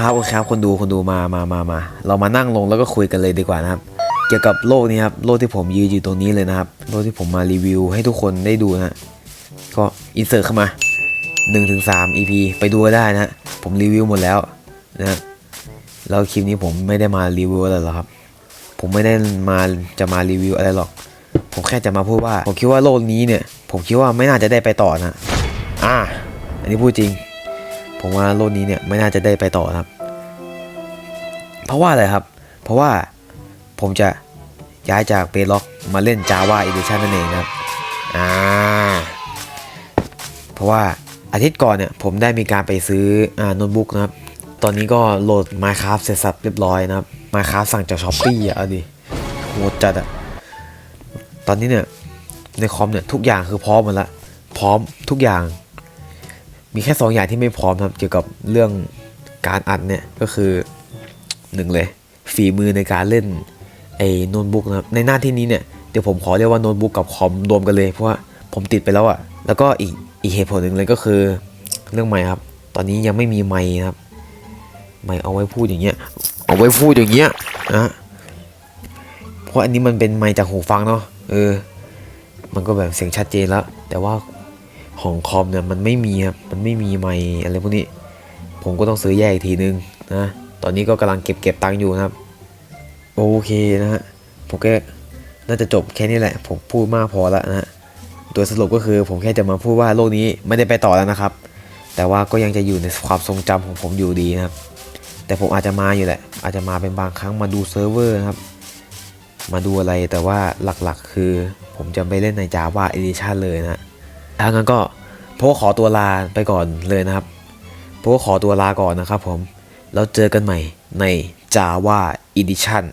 ครับโอเคครับคนดูคนดูมามามามาเรามานั่งลงแล้วก็คุยกันเลยดีกว่านะครับ เกี่ยวกับโลกนี้ครับโลกที่ผมยืนอยู่ตรงนี้เลยนะครับโลกที่ผมมารีวิวให้ทุกคนได้ดูนะก็อินเสิร์ตเข้ามา 1-3ถึง3 EP ไปดูได้นะฮะผมรีวิวหมดแล้วนะฮะแล้วคลิปนี้ผมไม่ได้มารีวิวอะไรหรอกครับ ผมไม่ได้มาจะมารีวิวอะไรหรอก ผมแค่จะมาพูดว่า ผมคิดว่าโลกนี้เนี่ย ผมคิดว่าไม่น่าจะได้ไปต่อนะ อ่า อันนี้พูดจริง ผมว่าโลกนี้เนี่ยไม่น่าจะได้ไปต่อครับ เพราะว่าอะไรครับ เพราะว่าผมจะย้ายจากเปล็อกมาเล่น Java Edition นั่นเองครับอ่าเพราะว่าอาทิตย์ก่อนเนี่ยผมได้มีการไปซื้ออโน้ตบุ๊กนะครับ ตอนนี้ก็โหลด Minecraft เสร็จสับเรียบร้อยนะครับ Minecraft สั่งจาก Shopee อะดิโหดจัดอะตอนนี้เนี่ยในคอมเนี่ยทุกอย่างคือพร้อมหมดละพร้อมทุกอย่าง มีแค่สองอย่างที่ไม่พร้อมครับเกี่ยวกับเรื่องการอัดเนี่ยก็คือหนึ่งเลยฝีมือในการเล่นไอ้โน้ตบุ๊กนะครับในหน้าที่นี้เนี่ยเดี๋ยวผมขอเรียกว่าโน้ตบุ๊กกับคอมรวมกันเลยเพราะว่าผมติดไปแล้วอะ่ะแล้วก็อีกอีกเหตุผลหนึ่งเลยก็คือเรื่องไมค์ครับ ตอนนี้ยังไม่มีไมค์นะครับไมค์เอาไว้พูดอย่างเงี้ยเอาไว้พูดอย่างเงี้ยนะเพราะอันนี้มันเป็นไมค์จากหูฟังเนาะเออมันก็แบบเสียงชัดเจนแล้ว แต่ว่า ของคอมเนี่ยมันไม่มีครับมันไม่มีไมอะไรพวกนี้ ผมก็ต้องซื้อแยกอีกทีนึงนะตอนนี้ก็กำลังเก็บเก็บตังค์อยู่นะครับ โอเคนะฮะผมก็น่าจะจบแค่นี้แหละ ผมพูดมากพอแล้วนะฮะโดยสรุปก็คือผมแค่จะมาพูดว่าโลกนี้ไม่ได้ไปต่อแล้วนะครับ แต่ว่าก็ยังจะอยู่ในความทรงจำของผมอยู่ดีนะครับ แต่ผมอาจจะมาอยู่แหละ อาจจะมาเป็นบางครั้งมาดูเซิร์ฟเวอร์นะครับ มาดูอะไรแต่ว่าหลักๆ คือ ผมจะไม่เล่นใน Java Edition เลยนะ ถ้างั้นก็พวกขอตัวลาไปก่อนเลยนะครับพวกขอตัวลาก่อนนะครับผม แล้วเจอกันใหม่ในจาว่าอีดิชั่น